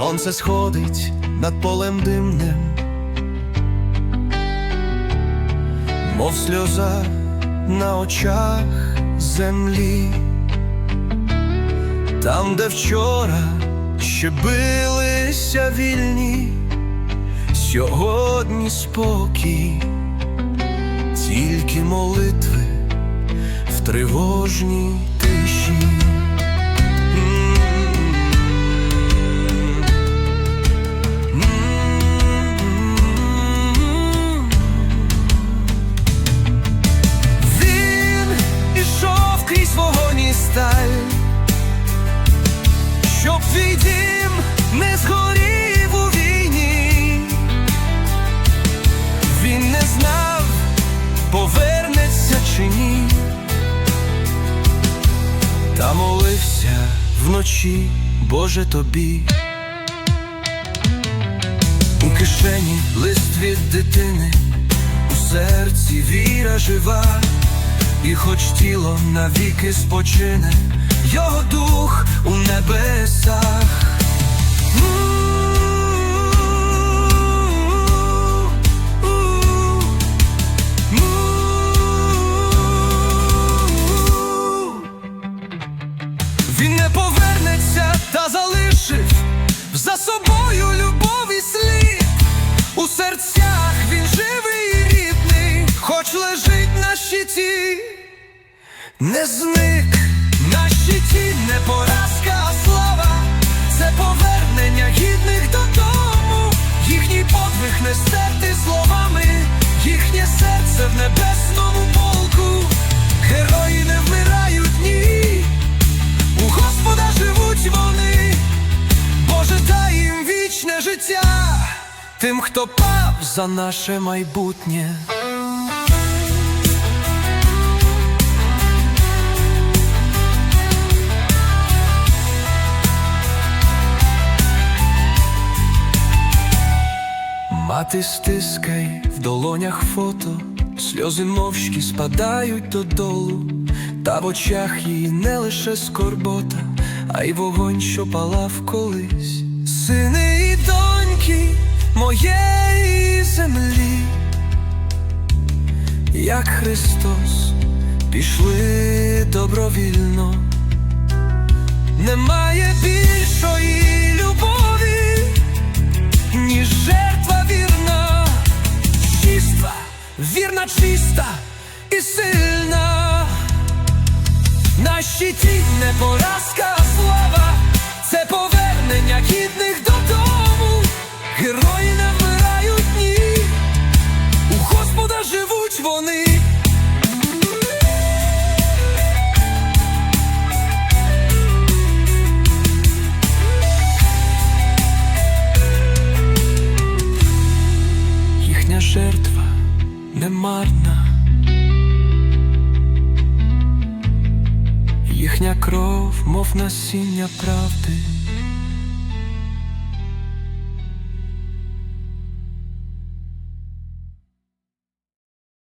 Сонце сходить над полем димним, мов сльоза на очах землі, там, де вчора ще билися вільні, сьогодні спокій, тільки молитви в тривожній тиші. Повернеться чи ні, та молився вночі, Боже тобі. У кишені лист від дитини, у серці віра жива, і хоч тіло навіки спочине, його дух у небесах. Не зник на щиті, не поразка, а слава, це повернення гідних додому, їхній подвиг не стерти словами, їхнє серце в небесному полку, герої не вмирають ні. У Господа живуть вони, Боже, дай їм вічне життя, тим, хто пав за наше майбутнє. Мати стискай в долонях фото, сльози мовчки спадають додолу, та в очах її не лише скорбота, а й вогонь, що палав колись. Сини і доньки моєї землі, як Христос, пішли добровільно, немає більшої сильна. На щиті не поразка, їхня кров, мов насіння правди.